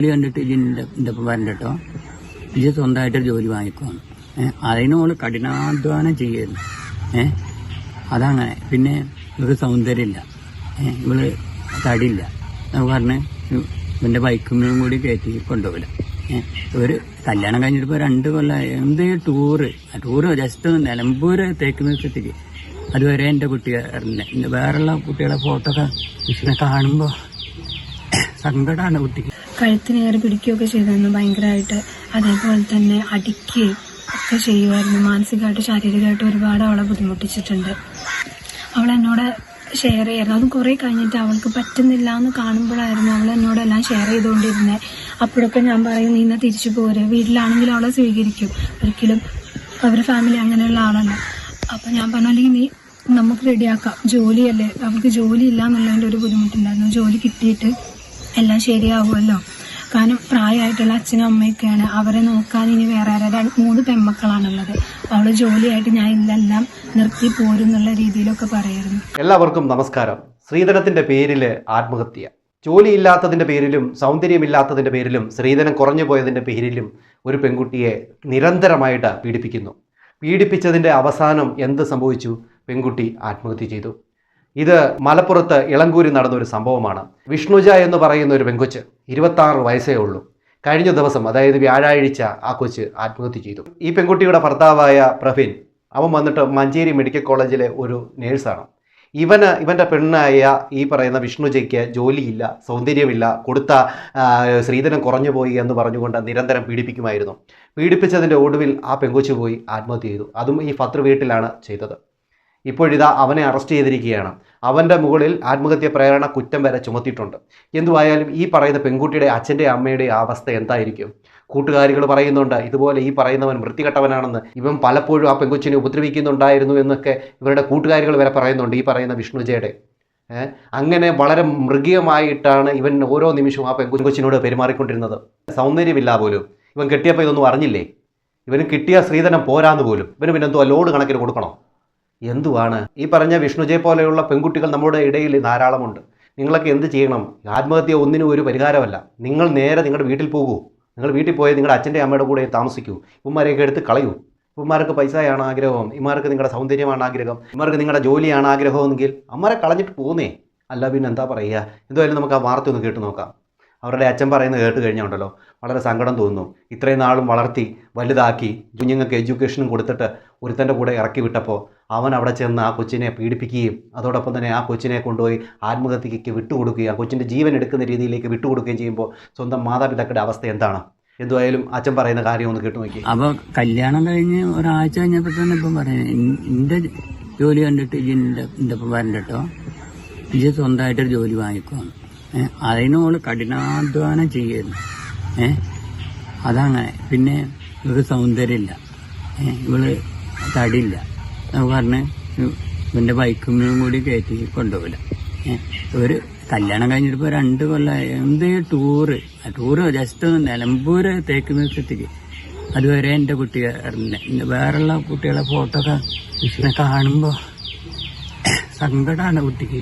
ജോലി കണ്ടിട്ട് ഇതിന്റെ എന്റെ ഒപ്പം കേട്ടോ. ഇത് സ്വന്തമായിട്ടൊരു ജോലി വാങ്ങിക്കുവാണ്. അതിനോട് കഠിനാധ്വാനം ചെയ്യുന്നു. ഏഹ് അതങ്ങനെ. പിന്നെ ഇവർക്ക് സൗന്ദര്യമില്ല. ഇവൾ തടിയില്ല. പറഞ്ഞ് ഇവന്റെ ബൈക്കും കൂടി കയറ്റി കൊണ്ടുപോകില്ല ഒരു കല്യാണം കഴിഞ്ഞിട്ട് ഇപ്പൊ രണ്ട് കൊല്ലം എന്ത് ടൂറ്? ടൂറ് ജസ്റ്റ് ഒന്ന് നിലമ്പൂര് തേക്ക് നിർത്തിക്ക് അതുവരെ എന്റെ കുട്ടി അറിഞ്ഞില്ല വേറെയുള്ള കുട്ടികളെ ഫോട്ടോ ഒക്കെ കാണുമ്പോൾ സങ്കടമാണ് കുട്ടിക്ക്. കഴുത്തിന് കയറി പിടിക്കുകയൊക്കെ ചെയ്തിരുന്നു ഭയങ്കരമായിട്ട്. അതേപോലെ തന്നെ അടിക്കുകയും ഒക്കെ ചെയ്യുമായിരുന്നു. മാനസികമായിട്ട് ശാരീരികമായിട്ട് ഒരുപാട് അവളെ ബുദ്ധിമുട്ടിച്ചിട്ടുണ്ട്. അവൾ എന്നോട് ഷെയർ ചെയ്യായിരുന്നു. അതും കുറേ കഴിഞ്ഞിട്ട് അവൾക്ക് പറ്റുന്നില്ല എന്ന് കാണുമ്പോഴായിരുന്നു അവൾ എന്നോട് എല്ലാം ഷെയർ ചെയ്തുകൊണ്ടിരുന്നത് അപ്പോഴൊക്കെ ഞാൻ പറയും നീ ഇന്ന് തിരിച്ചു പോരെ. വീട്ടിലാണെങ്കിൽ അവളെ സ്വീകരിക്കും. ഒരിക്കലും അവരുടെ ഫാമിലി അങ്ങനെയുള്ള ആളാണ് അപ്പം ഞാൻ പറഞ്ഞു അല്ലെങ്കിൽ നീ നമുക്ക് റെഡിയാക്കാം ജോലിയല്ലേ? അവൾക്ക് ജോലി ഇല്ല എന്നുള്ളതിന്റെ ഒരു ബുദ്ധിമുട്ടുണ്ടായിരുന്നു. ജോലി കിട്ടിയിട്ട് എല്ലാം ശരിയാവുമല്ലോ. കാരണം പ്രായമായിട്ടുള്ള അച്ഛനും അമ്മയൊക്കെയാണ്. അവരെ നോക്കാൻ ഇനി വേറെ ആരാ മൂന്ന് പെൺമക്കളാണുള്ളത്. അവൾ ജോലിയായിട്ട് ഞാൻ ഇതെല്ലാം നിർത്തി പോരുന്നുള്ള രീതിയിലൊക്കെ പറയായിരുന്നു എല്ലാവർക്കും നമസ്കാരം. ശ്രീധനത്തിന്റെ പേരിൽ ആത്മഹത്യ. ജോലിയില്ലാത്തതിന്റെ പേരിലും സൗന്ദര്യമില്ലാത്തതിന്റെ പേരിലും സ്ത്രീധനം കുറഞ്ഞു പോയതിന്റെ പേരിലും ഒരു പെൺകുട്ടിയെ നിരന്തരമായിട്ട് പീഡിപ്പിക്കുന്നു. പീഡിപ്പിച്ചതിന്റെ അവസാനം എന്ത് സംഭവിച്ചു? പെൺകുട്ടി ആത്മഹത്യ ചെയ്തു. ഇത് മലപ്പുറത്ത് ഇളങ്കൂരിൽ നടന്ന ഒരു സംഭവമാണ്. വിഷ്ണുജ എന്ന് പറയുന്ന ഒരു പെങ്കൊച്ച് ഇരുപത്താറ് വയസ്സേ ഉള്ളൂ. കഴിഞ്ഞ ദിവസം അതായത് വ്യാഴാഴ്ച ആ കൊച്ച് ആത്മഹത്യ ചെയ്തു. ഈ പെൺകുട്ടിയുടെ ഭർത്താവായ പ്രവീൺ അവൻ വന്നിട്ട് മഞ്ചേരി മെഡിക്കൽ കോളേജിലെ ഒരു നേഴ്സാണ്. ഇവന് ഇവന്റെ പെണ്ണായ ഈ പറയുന്ന വിഷ്ണുജയ്ക്ക് ജോലിയില്ല സൗന്ദര്യമില്ല കൊടുത്ത ശ്രീധനം കുറഞ്ഞു പോയി എന്ന് പറഞ്ഞുകൊണ്ട് നിരന്തരം പീഡിപ്പിക്കുമായിരുന്നു. പീഡിപ്പിച്ചതിന്റെ ഒടുവിൽ ആ പെങ്കൊച്ചു പോയി ആത്മഹത്യ ചെയ്തു. അതും ഈ ഫത്ര വീട്ടിലാണ് ചെയ്തത്. ഇപ്പോഴിതാ അവനെ അറസ്റ്റ് ചെയ്തിരിക്കുകയാണ്. അവന്റെ മുകളിൽ ആത്മഹത്യ പ്രേരണ കുറ്റം വരെ ചുമത്തിയിട്ടുണ്ട്. എന്തുവായാലും ഈ പറയുന്ന പെൺകുട്ടിയുടെ അച്ഛന്റെ അമ്മയുടെ അവസ്ഥ എന്തായിരിക്കും? കൂട്ടുകാരികൾ പറയുന്നുണ്ട് ഇതുപോലെ ഈ പറയുന്നവൻ വൃത്തികെട്ടവനാണെന്ന്. ഇവൻ പലപ്പോഴും ആ പെൺകൊച്ചിനെ ഉപദ്രവിക്കുന്നുണ്ടായിരുന്നു എന്നൊക്കെ ഇവരുടെ കൂട്ടുകാരികൾ വരെ പറയുന്നുണ്ട് ഈ പറയുന്ന വിഷ്ണുജയുടെ. അങ്ങനെ വളരെ മൃഗീയമായിട്ടാണ് ഇവൻ ഓരോ നിമിഷവും ആ പെൺകൊച്ചിനോട് പെരുമാറിക്കൊണ്ടിരുന്നത്. സൗന്ദര്യമില്ല പോലും. ഇവൻ കെട്ടിയപ്പോൾ ഇതൊന്നും അറിഞ്ഞില്ലേ? ഇവന് കിട്ടിയ സ്ത്രീധനം പോരാന്ന് പോലും. ഇവന് പിന്നെന്തോ ലോഡ് കണക്കിന് കൊടുക്കണോ? എന്തുവാണ്? ഈ പറഞ്ഞ വിഷ്ണുജെ പോലെയുള്ള പെൺകുട്ടികൾ നമ്മുടെ ഇടയിൽ ധാരാളമുണ്ട്. നിങ്ങളൊക്കെ എന്ത് ചെയ്യണം? ആത്മഹത്യ ഒന്നിനും ഒരു പരിഹാരമല്ല. നിങ്ങൾ നേരെ നിങ്ങളുടെ വീട്ടിൽ പോകൂ. നിങ്ങൾ വീട്ടിൽ പോയി നിങ്ങളുടെ അച്ഛന്റെ അമ്മയുടെ കൂടെ താമസിക്കൂ. ഇവന്മാരെയൊക്കെ എടുത്ത് കളയൂ. ഇവന്മാർക്ക് പൈസയാണ് ആഗ്രഹം. ഇമാർക്ക് നിങ്ങളുടെ സൗന്ദര്യമാണ് ആഗ്രഹം. ഇമാർക്ക് നിങ്ങളുടെ ജോലിയാണ് ആഗ്രഹമെങ്കിൽ അമ്മരെ കളഞ്ഞിട്ട് പോകുന്നേ അല്ല പിന്നെ എന്താ പറയുക? എന്തായാലും നമുക്ക് ആ വാർത്ത ഒന്ന് കേട്ട് നോക്കാം. അവരുടെ അച്ഛൻ പറയുന്നത് കേട്ട് കഴിഞ്ഞുണ്ടല്ലോ വളരെ സങ്കടം തോന്നുന്നു. ഇത്രയും നാളും വളർത്തി വലുതാക്കി കുഞ്ഞുങ്ങൾക്ക് എഡ്യൂക്കേഷനും കൊടുത്തിട്ട് ഒരുത്തന്റെ കൂടെ ഇറക്കി വിട്ടപ്പോൾ അവൻ അവിടെ ചെന്ന് ആ കൊച്ചിനെ പീഡിപ്പിക്കുകയും അതോടൊപ്പം തന്നെ ആ കൊച്ചിനെ കൊണ്ടുപോയി ആത്മഹത്യയ്ക്ക് വിട്ടുകൊടുക്കുകയും ആ കൊച്ചിന്റെ ജീവൻ എടുക്കുന്ന രീതിയിലേക്ക് വിട്ടുകൊടുക്കുകയും ചെയ്യുമ്പോൾ സ്വന്തം മാതാപിതാക്കളുടെ അവസ്ഥ എന്താണ്? എന്തുവായാലും അച്ഛൻ പറയുന്ന കാര്യം ഒന്ന് കേട്ടു നോക്കി അപ്പോൾ കല്യാണം കഴിഞ്ഞ് ഒരാഴ്ച കഴിഞ്ഞപ്പോൾ തന്നെ ഇപ്പം പറയുന്നത് എന്റെ ജോലി കണ്ടിട്ട് ഇതിന്റെ എന്റെ വരണ്ട കേട്ടോ. ഇത് സ്വന്തമായിട്ടൊരു ജോലി വാങ്ങിക്കണം ഏഹ് അതിനോട് കഠിനാധ്വാനം ചെയ്യുന്നു. ഏഹ് അതങ്ങനെ. പിന്നെ ഇവർക്ക് സൗന്ദര്യമില്ല. ഇവൾ തടിയില്ല. പറഞ്ഞ് ഇവന്റെ ബൈക്കുമ്മയും കൂടി കയറ്റി കൊണ്ടുപോകില്ല ഒരു കല്യാണം കഴിഞ്ഞിട്ട് ഇപ്പൊ രണ്ട് കൊല്ലം എന്ത് ടൂറ്? ടൂറ് ജസ്റ്റ് ഒന്ന് നിലമ്പൂർ തേക്ക് നിർത്തിക്ക് അതുവരെ എന്റെ കുട്ടി അറിഞ്ഞില്ല വേറെയുള്ള കുട്ടികളെ ഫോട്ടോ ഒക്കെ കാണുമ്പോൾ സങ്കടമാണ് കുട്ടിക്ക്.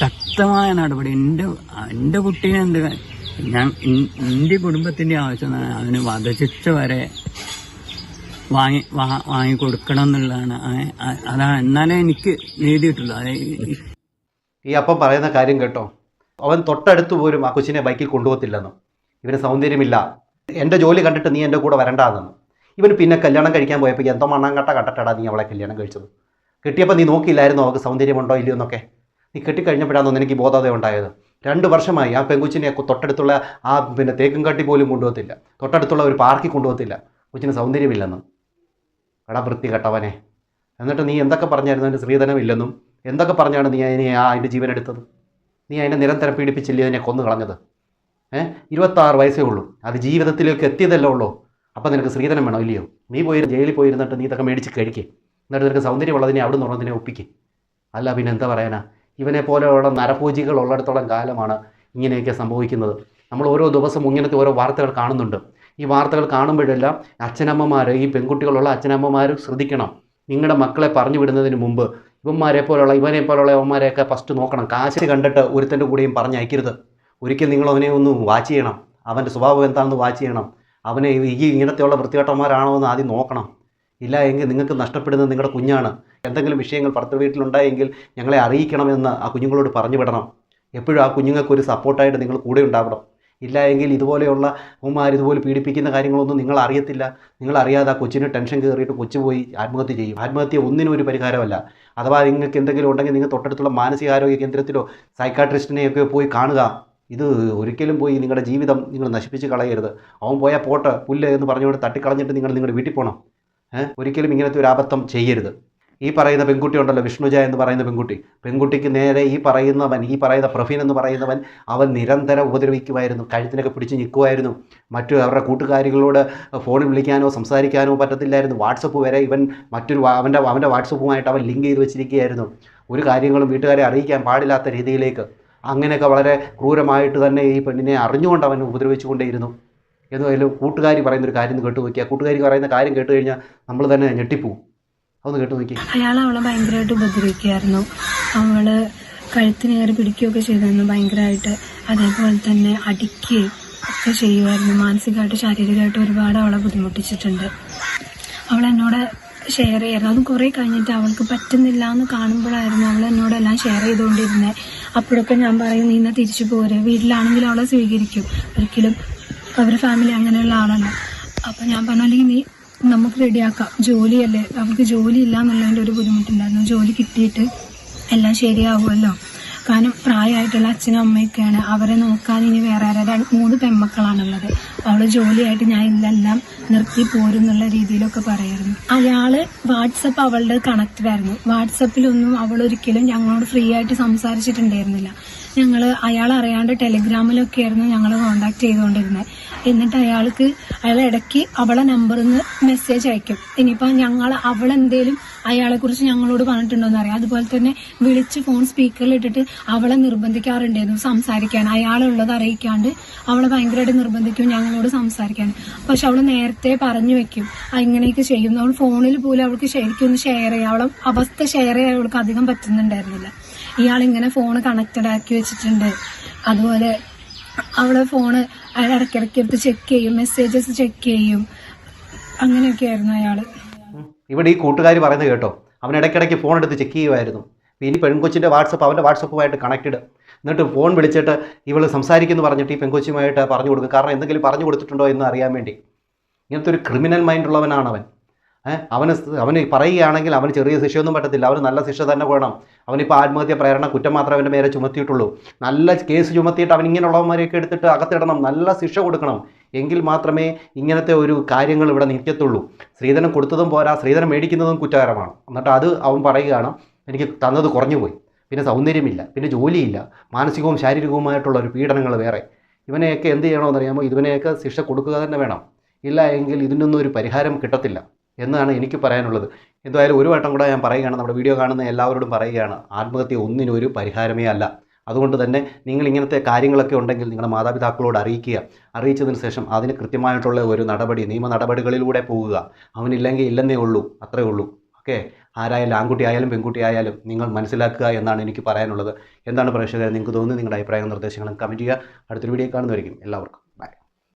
ശക്തമായ നടപടി. എന്റെ എന്റെ കുട്ടീനെ എന്ത് ഞാൻ എന്റെ കുടുംബത്തിന്റെ ആവശ്യം അവന് വധശിക്ഷ വരെ വാങ്ങി വാ- വാങ്ങി കൊടുക്കണം എന്നുള്ളതാണ് അതാണ് എന്നാലേ എനിക്ക് നീതി കിട്ടുള്ളൂ ഈ അപ്പം പറയുന്ന കാര്യം കേട്ടോ. അവൻ തൊട്ടടുത്ത് പോലും ആ കൊച്ചിനെ ബൈക്കിൽ കൊണ്ടുപോകത്തില്ലെന്നും. ഇവന് സൗന്ദര്യമില്ല. എന്റെ ജോലി കണ്ടിട്ട് നീ എന്റെ കൂടെ വരണ്ടാന്നെന്നും ഇവന് പിന്നെ കല്യാണം കഴിക്കാൻ പോയപ്പോൾ എന്തോ മണ്ണാങ്കട്ട കട്ടട്ടടാ നീ അവളെ കല്യാണം കഴിച്ചത്. കിട്ടിയപ്പോൾ നീ നോക്കിയില്ലായിരുന്നു അവൾക്ക് സൗന്ദര്യമുണ്ടോ ഇല്ലയോ എന്നൊക്കെ നീ കെട്ടിക്കഴിഞ്ഞപ്പോഴാണ് എനിക്ക് ബോധത ഉണ്ടായത്. രണ്ട് വർഷമായി ആ പെങ്കുച്ചിനെ തൊട്ടടുത്തുള്ള ആ പിന്നെ തേക്കുംകാട്ടി പോലും കൊണ്ടുപോകത്തില്ല. തൊട്ടടുത്തുള്ള ഒരു പാർക്കിൽ കൊണ്ടുപോകത്തില്ല. കൊച്ചിന് സൗന്ദര്യമില്ലെന്നും. എടാ വൃത്തി കെട്ടവനെ. എന്നിട്ട് നീ എന്തൊക്കെ പറഞ്ഞായിരുന്നു അതിന് സ്ത്രീധനമില്ലെന്നും? എന്തൊക്കെ പറഞ്ഞാണ് നീ അതിനെ ആ അതിന്റെ ജീവൻ എടുത്തത്? നീ അതിനെ നിരന്തരം പീഡിപ്പിച്ചില്ലേ അതിനെ കൊന്നു കളഞ്ഞത്? ഏഹ് ഇരുപത്താറ് വയസ്സേ ഉള്ളൂ. അത് ജീവിതത്തിലേക്ക് എത്തിയതല്ലേ ഉള്ളൂ. അപ്പം നിനക്ക് സ്ത്രീധനം വേണോ? ഇല്ലയോ. നീ പോയി ജയിലിൽ പോയിരുന്നിട്ട് നീ ഇതൊക്കെ മേടിച്ച് കഴിക്കേ. എന്നിട്ട് നിനക്ക് സൗന്ദര്യമുള്ളതിനെ അവിടെ നിന്ന് ഉള്ളതിനെ ഒപ്പിക്കേ. അല്ല പിന്നെ എന്താ പറയാനാ? ഇവനെ പോലെയുള്ള നരപൂജികൾ ഉള്ളിടത്തോളം കാലമാണ് ഇങ്ങനെയൊക്കെ സംഭവിക്കുന്നത്. നമ്മൾ ഓരോ ദിവസം ഇങ്ങനത്തെ ഓരോ വാർത്തകൾ കാണുന്നുണ്ട്. ഈ വാർത്തകൾ കാണുമ്പോഴെല്ലാം അച്ഛനമ്മമാർ ഈ പെൺകുട്ടികളുള്ള അച്ഛനമ്മമാർ ശ്രദ്ധിക്കണം. നിങ്ങളുടെ മക്കളെ പറഞ്ഞു വിടുന്നതിന് മുമ്പ് ഇവന്മാരെ പോലുള്ള ഇവനെ പോലുള്ള ഇവന്മാരെയൊക്കെ ഫസ്റ്റ് നോക്കണം. കാശ് കണ്ടിട്ട് ഒരുത്തന്റെ കൂടെയും പറഞ്ഞയക്കരുത് ഒരിക്കൽ നിങ്ങൾ അവനെ ഒന്ന് വാച്ച് ചെയ്യണം. അവന്റെ സ്വഭാവം എന്താണെന്ന് വാച്ച് ചെയ്യണം. അവനെ ഈ ഇങ്ങനത്തെയുള്ള വൃത്തികെട്ടന്മാരാണോ എന്ന് ആദ്യം നോക്കണം. ഇല്ല എങ്കിൽ നിങ്ങൾക്ക് നഷ്ടപ്പെടുന്നത് നിങ്ങളുടെ കുഞ്ഞാണ്. എന്തെങ്കിലും വിഷയങ്ങൾ ഭർത്തൃ വീട്ടിലുണ്ടായെങ്കിൽ ഞങ്ങളെ അറിയിക്കണമെന്ന് ആ കുഞ്ഞുങ്ങളോട് പറഞ്ഞു വിടണം. എപ്പോഴും ആ കുഞ്ഞുങ്ങൾക്ക് ഒരു സപ്പോർട്ടായിട്ട് നിങ്ങൾ കൂടെ ഉണ്ടാവണം. ഇല്ല എങ്കിൽ ഇതുപോലെയുള്ള ഉമ്മാർ ഇതുപോലെ പീഡിപ്പിക്കുന്ന കാര്യങ്ങളൊന്നും നിങ്ങൾ അറിയത്തില്ല. നിങ്ങൾ അറിയാതെ ആ കൊച്ചിന് ടെൻഷൻ കയറിയിട്ട് കൊച്ചു പോയി ആത്മഹത്യ ചെയ്യും. ആത്മഹത്യ ഒന്നിനും ഒരു പരിഹാരമല്ല. അഥവാ നിങ്ങൾക്ക് എന്തെങ്കിലും ഉണ്ടെങ്കിൽ നിങ്ങൾ തൊട്ടടുത്തുള്ള മാനസികാരോഗ്യ കേന്ദ്രത്തിലോ സൈക്കാട്രിസ്റ്റിനെയൊക്കെ പോയി കാണുക. ഇത് ഒരിക്കലും പോയി നിങ്ങളുടെ ജീവിതം നിങ്ങൾ നശിപ്പിച്ച് കളയരുത്. അവൻ പോയാൽ പോട്ട് പുല്ല് എന്ന് പറഞ്ഞുകൊണ്ട് തട്ടിക്കളഞ്ഞിട്ട് നിങ്ങൾ നിങ്ങളുടെ വീട്ടിൽ പോകണം. ഒരിക്കലും ഇങ്ങനത്തെ ഒരു അബദ്ധം ചെയ്യരുത്. ഈ പറയുന്ന പെൺകുട്ടി ഉണ്ടല്ലോ വിഷ്ണുജ എന്ന് പറയുന്ന പെൺകുട്ടി. പെൺകുട്ടിക്ക് നേരെ ഈ പറയുന്നവൻ ഈ പറയുന്ന പ്രഫീൻ എന്ന് പറയുന്നവൻ അവൻ നിരന്തരം ഉപദ്രവിക്കുമായിരുന്നു കഴുത്തിനൊക്കെ പിടിച്ച് നിൽക്കുമായിരുന്നു മറ്റു അവരുടെ കൂട്ടുകാരികളോട് ഫോണിൽ വിളിക്കാനോ സംസാരിക്കാനോ പറ്റത്തില്ലായിരുന്നു. വാട്സപ്പ് വരെ ഇവൻ മറ്റൊരു അവന്റെ അവന്റെ വാട്സപ്പുമായിട്ട് അവൻ ലിങ്ക് ചെയ്ത് വെച്ചിരിക്കുകയായിരുന്നു. ഒരു കാര്യങ്ങളും വീട്ടുകാരെ അറിയിക്കാൻ പാടില്ലാത്ത രീതിയിലേക്ക്. അങ്ങനെയൊക്കെ വളരെ ക്രൂരമായിട്ട് തന്നെ ഈ പെണ്ണിനെ അറിഞ്ഞുകൊണ്ട് അവൻ ഉപദ്രവിച്ചുകൊണ്ടേയിരുന്നു. എന്തായാലും കൂട്ടുകാരി പറയുന്നൊരു കാര്യം കേട്ട് നോക്കിയാൽ കൂട്ടുകാരി പറയുന്ന കാര്യം കേട്ട് കഴിഞ്ഞാൽ നമ്മൾ തന്നെ ഞെട്ടിപ്പോവും. അതൊന്ന് കേട്ടു നോക്കി അയാൾ അവളെ ഭയങ്കരമായിട്ട് ഉപദ്രവിക്കുകയായിരുന്നു. അവൾ കഴുത്തിന് കയറി പിടിക്കുകയൊക്കെ ചെയ്തിരുന്നു ഭയങ്കരമായിട്ട്. അതേപോലെ തന്നെ അടിക്കുകയും ഒക്കെ ചെയ്യുമായിരുന്നു. മാനസികമായിട്ട് ശാരീരികമായിട്ട് ഒരുപാട് അവളെ ബുദ്ധിമുട്ടിച്ചിട്ടുണ്ട്. അവൾ എന്നോട് ഷെയർ ചെയ്യായിരുന്നു. അതും കുറേ കഴിഞ്ഞിട്ട് അവൾക്ക് പറ്റുന്നില്ല എന്ന് കാണുമ്പോഴായിരുന്നു അവൾ എന്നോട് എല്ലാം ഷെയർ ചെയ്തുകൊണ്ടിരുന്നത്. അപ്പോഴൊക്കെ ഞാൻ പറയും നീ എന്നാ തിരിച്ചു പോരെ. വീട്ടിലാണെങ്കിൽ അവളെ സ്വീകരിക്കും. ഒരിക്കലും അവരുടെ ഫാമിലി അങ്ങനെയുള്ള ആളല്ല. അപ്പം ഞാൻ പറഞ്ഞു അല്ലെങ്കിൽ നീ നമുക്ക് റെഡിയാക്കാം. ജോലിയല്ലേ? നമുക്ക് ജോലി ഇല്ല എന്നുള്ളതിന്റെ ഒരു ബുദ്ധിമുട്ടുണ്ടായിരുന്നു. ജോലി കിട്ടിയിട്ട് എല്ലാം ശരിയാവുമല്ലോ? കാരണം പ്രായമായിട്ടുള്ള അച്ഛനും അമ്മയൊക്കെയാണ്. അവരെ നോക്കാൻ ഇനി വേറെ ആരാ രണ്ട് മൂന്ന് പെമ്മക്കളാണുള്ളത് അവൾ ജോലിയായിട്ട് ഞാൻ ഇതെല്ലാം നിർത്തി പോരും എന്നുള്ള രീതിയിലൊക്കെ പറയായിരുന്നു. അയാൾ വാട്സപ്പ് അവളുടെ കണക്റ്റഡ് ആയിരുന്നു വാട്സപ്പിലൊന്നും അവൾ ഒരിക്കലും ഞങ്ങളോട് ഫ്രീ ആയിട്ട് സംസാരിച്ചിട്ടുണ്ടായിരുന്നില്ല. ഞങ്ങൾ അയാൾ അറിയാണ്ട് ടെലിഗ്രാമിലൊക്കെ ആയിരുന്നു ഞങ്ങൾ കോണ്ടാക്ട് ചെയ്തുകൊണ്ടിരുന്നത്. എന്നിട്ട് അയാൾക്ക് അയാൾ ഇടയ്ക്ക് അവളെ നമ്പറിൽ നിന്ന് മെസ്സേജ് അയക്കും. ഇനിയിപ്പോൾ ഞങ്ങൾ അവളെന്തേലും അയാളെ കുറിച്ച് ഞങ്ങളോട് പറഞ്ഞിട്ടുണ്ടോന്ന് അറിയാം. അതുപോലെ തന്നെ വിളിച്ച് ഫോൺ സ്പീക്കറിൽ ഇട്ടിട്ട് അവളെ നിർബന്ധിക്കാറുണ്ടായിരുന്നു സംസാരിക്കാൻ. അയാളുള്ളത് അറിയിക്കാണ്ട് അവളെ ഭയങ്കരമായിട്ട് നിർബന്ധിക്കും ഞങ്ങളോട് സംസാരിക്കാൻ. പക്ഷെ അവൾ നേരത്തെ പറഞ്ഞു വെക്കും. "ആ, ഇങ്ങനെയൊക്കെ ചെയ്യും. അവൾ ഫോണിൽ പോലും അവൾക്ക് ശരിക്കും ഒന്ന് ഷെയർ ചെയ്യാം. അവളെ അവസ്ഥ ഷെയർ ചെയ്യാൻ അവൾക്ക് അധികം പറ്റുന്നുണ്ടായിരുന്നില്ല. ഇയാൾ ഇങ്ങനെ ഫോൺ കണക്റ്റഡ് ആക്കി വെച്ചിട്ടുണ്ട്. അതുപോലെ അവളെ ഫോണ് അയാൾ ഇടയ്ക്കിടയ്ക്ക് എടുത്ത് ചെക്ക് ചെയ്യും മെസ്സേജസ് ചെക്ക് ചെയ്യും. അങ്ങനെയൊക്കെ ആയിരുന്നു അയാൾ. ഇവിടെ ഈ കൂട്ടുകാർ പറയുന്നത് കേട്ടോ അവൻ ഇടയ്ക്കിടയ്ക്ക് ഫോൺ എടുത്ത് ചെക്ക് ചെയ്യുമായിരുന്നു ഇനി പെൺകൊച്ചിന്റെ വാട്സപ്പ് അവന്റെ വാട്സപ്പുമായിട്ട് കണക്റ്റഡ് എന്നിട്ട് ഫോൺ വിളിച്ചിട്ട് ഇവൾ സംസാരിക്കുന്നു പറഞ്ഞിട്ട് ഈ പെൺകൊച്ചുമായിട്ട് പറഞ്ഞു കൊടുക്കും. കാരണം എന്തെങ്കിലും പറഞ്ഞു കൊടുത്തിട്ടുണ്ടോ എന്ന് അറിയാൻ വേണ്ടി. ഇങ്ങനത്തെ ഒരു ക്രിമിനൽ മൈൻഡ് ഉള്ളവനാണ് അവൻ അവന് അവന് പറയുകയാണെങ്കിൽ അവന് ചെറിയ ശിക്ഷയൊന്നും പറ്റത്തില്ല. അവന് നല്ല ശിക്ഷ തന്നെ വേണം. അവനിപ്പോൾ ആത്മഹത്യ പ്രേരണ കുറ്റം മാത്രമേ അവന്റെ മേലെ ചുമത്തിയിട്ടുള്ളൂ. നല്ല കേസ് ചുമത്തിയിട്ട് അവൻ ഇങ്ങനെയുള്ളവന്മാരെയൊക്കെ എടുത്തിട്ട് അകത്തിടണം. നല്ല ശിക്ഷ കൊടുക്കണം. എങ്കിൽ മാത്രമേ ഇങ്ങനത്തെ ഒരു കാര്യങ്ങൾ ഇവിടെ നിൽക്കത്തുള്ളൂ. സ്ത്രീധനം കൊടുത്തതും പോരാ. സ്ത്രീധനം മേടിക്കുന്നതും കുറ്റകരമാണ്. എന്നിട്ട് അത് അവൻ പറയുകയാണ് എനിക്ക് തന്നത് കുറഞ്ഞു പോയി പിന്നെ സൗന്ദര്യമില്ല. പിന്നെ ജോലിയില്ല. മാനസികവും ശാരീരികവുമായിട്ടുള്ള ഒരു പീഡനങ്ങൾ വേറെ. ഇവനെയൊക്കെ എന്ത് ചെയ്യണമെന്നറിയാമോ? ഇതിനെയൊക്കെ ശിക്ഷ കൊടുക്കുക തന്നെ വേണം. ഇല്ല എങ്കിൽ ഇതിനൊന്നും ഒരു പരിഹാരം കിട്ടത്തില്ല. എന്നാണ് എനിക്ക് പറയാനുള്ളത്. എന്തായാലും ഒരു വട്ടം കൂടെ ഞാൻ പറയുകയാണ്. നമ്മുടെ വീഡിയോ കാണുന്ന എല്ലാവരോടും പറയുകയാണ്. ആത്മഹത്യ ഒന്നിനും ഒരു പരിഹാരമേ അല്ല. അതുകൊണ്ട് തന്നെ നിങ്ങൾ ഇങ്ങനത്തെ കാര്യങ്ങളൊക്കെ ഉണ്ടെങ്കിൽ നിങ്ങളുടെ മാതാപിതാക്കളോട് അറിയിക്കുക. അറിയിച്ചതിന് ശേഷം അതിന് കൃത്യമായിട്ടുള്ള ഒരു നടപടി നിയമ നടപടികളിലൂടെ പോകുക. അവനില്ലെങ്കിൽ ഇല്ലെന്നേ ഉള്ളൂ. അത്രേ ഉള്ളൂ. ഓക്കെ? ആരായാലും ആൺകുട്ടി ആയാലും പെൺകുട്ടി ആയാലും നിങ്ങൾ മനസ്സിലാക്കുക എന്നാണ് എനിക്ക് പറയാനുള്ളത്. എന്താണ് പ്രേക്ഷകർ നിങ്ങൾക്ക് തോന്നുന്നത്? നിങ്ങളുടെ അഭിപ്രായങ്ങളും നിർദ്ദേശങ്ങളും കമന്റ് ചെയ്യുക. അടുത്തൊരു വീഡിയോ കാണുന്നതായിരിക്കും എല്ലാവർക്കും.